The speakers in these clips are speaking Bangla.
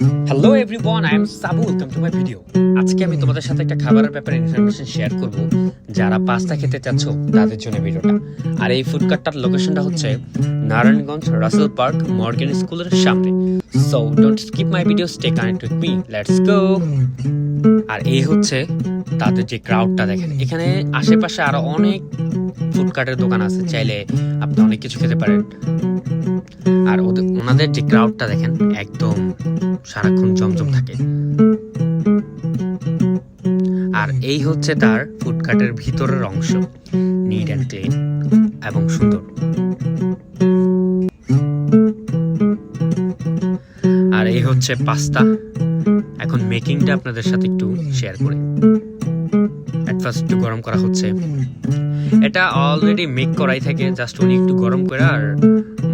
Hello everyone I am Sabu welcome to my video আজকে আমি তোমাদের সাথে একটা খাবারের ব্যাপারে ইনফরমেশন শেয়ার করব। যারা পাস্তা খেতে চাচ্ছ, তাদের জন্য ভিডিওটা। আর এই ফুড কার্টটার লোকেশনটা হচ্ছে নারায়ণগঞ্জ রাসেল পার্ক মর্গেন স্কুলের সামনে। So don't skip my video stay connect with me let's go আর এই হচ্ছে তাদের যে ক্রাউডটা দেখেন। এখানে আশেপাশে আরও অনেক ফুড কার্টের দোকান আছে, চাইলে আপনি অনেক কিছু খেতে পারেন। আর ওদের, ওনাদের যে ক্রাউডটা দেখেন, একদম সারাক্ষণ জমজম থাকে। আর এই হচ্ছে তার ফুড ফুডকার্টের ভিতরের অংশ নিট অ্যান্ড ক্লিন এবং সুন্দর। আর এই হচ্ছে পাস্তা। এখন মেকিংটা আপনাদের সাথে একটু শেয়ার করি। একটু গরম করা হচ্ছে। এটা অলরেডি মেক করাই থাকে, জাস্ট উনি একটু গরম করে আর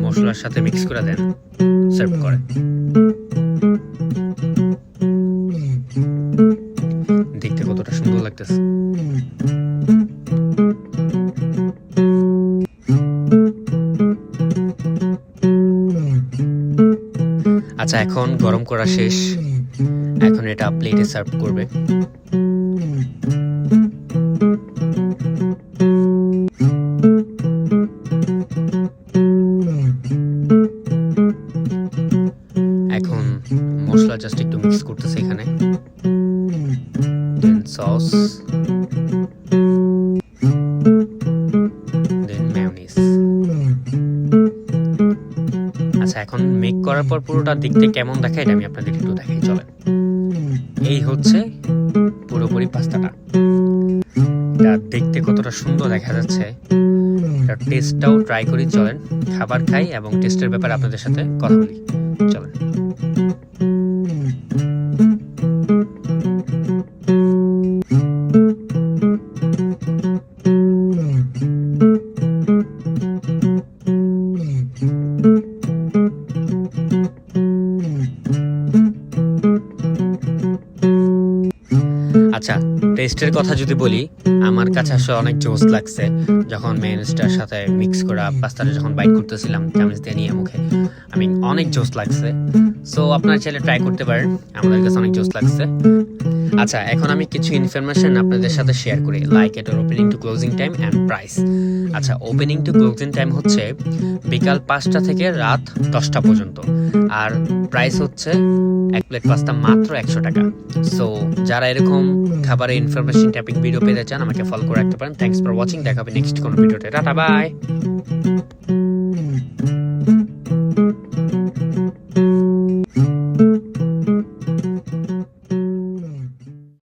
মশলার সাথে মিক্স করে দেন সার্ভ করে। দেখতে কতটা সুন্দর লাগতেছে। আচ্ছা এখন গরম করা শেষ। এখন এটা প্লেটে সার্ভ করবে। করতেছে এখানে। দেন সস দেন মেয়োনিজ আচ্ছা এখন মেক করার পর পুরোটা দেখতে কেমন দেখায়, এটা আমি আপনাদের একটু দেখাই, চলেন। এই হচ্ছে পুরোপুরি পাস্তাটা। এটা দেখতে কতটা সুন্দর দেখা যাচ্ছে। এটা টেস্টটাও ট্রাই করি, চলেন। খাবার খাই এবং টেস্টের ব্যাপারে আপনাদের সাথে কথা বলি। চলেন। আচ্ছা টেস্টের কথা যদি বলি, আমার কাছে আসলে অনেক জোস লাগছে যখন মেয়নিজটার সাথে মিক্স করা পাস্তাটা যখন বাইট করতেছিলাম চামচ দিয়ে নিয়ে মুখে। আমি অনেক জোস লাগছে। সো আপনার ছেলে ট্রাই করতে পারেন। আমাদের কাছে অনেক জোস লাগছে। আচ্ছা এখন আমি কিছু ইনফরমেশন আপনাদের সাথে শেয়ার করি লাইক এটার opening to closing time and price আচ্ছা ওপেনিং টু ক্লোজিং টাইম হচ্ছে বিকাল পাঁচটা থেকে রাত দশটা পর্যন্ত, আর প্রাইস হচ্ছে এক প্লেট পাস্তা মাত্র একশো টাকা। সো যারা এরকম খাবারের ইনফরমেশন ট্যাপিং ভিডিও পেতে চান, আমাকে ফলো করে রাখতে পারেন। থ্যাংকস ফর ওয়াচিং দেখাবে নেক্সট কোনো ভিডিওতে টাটা বাই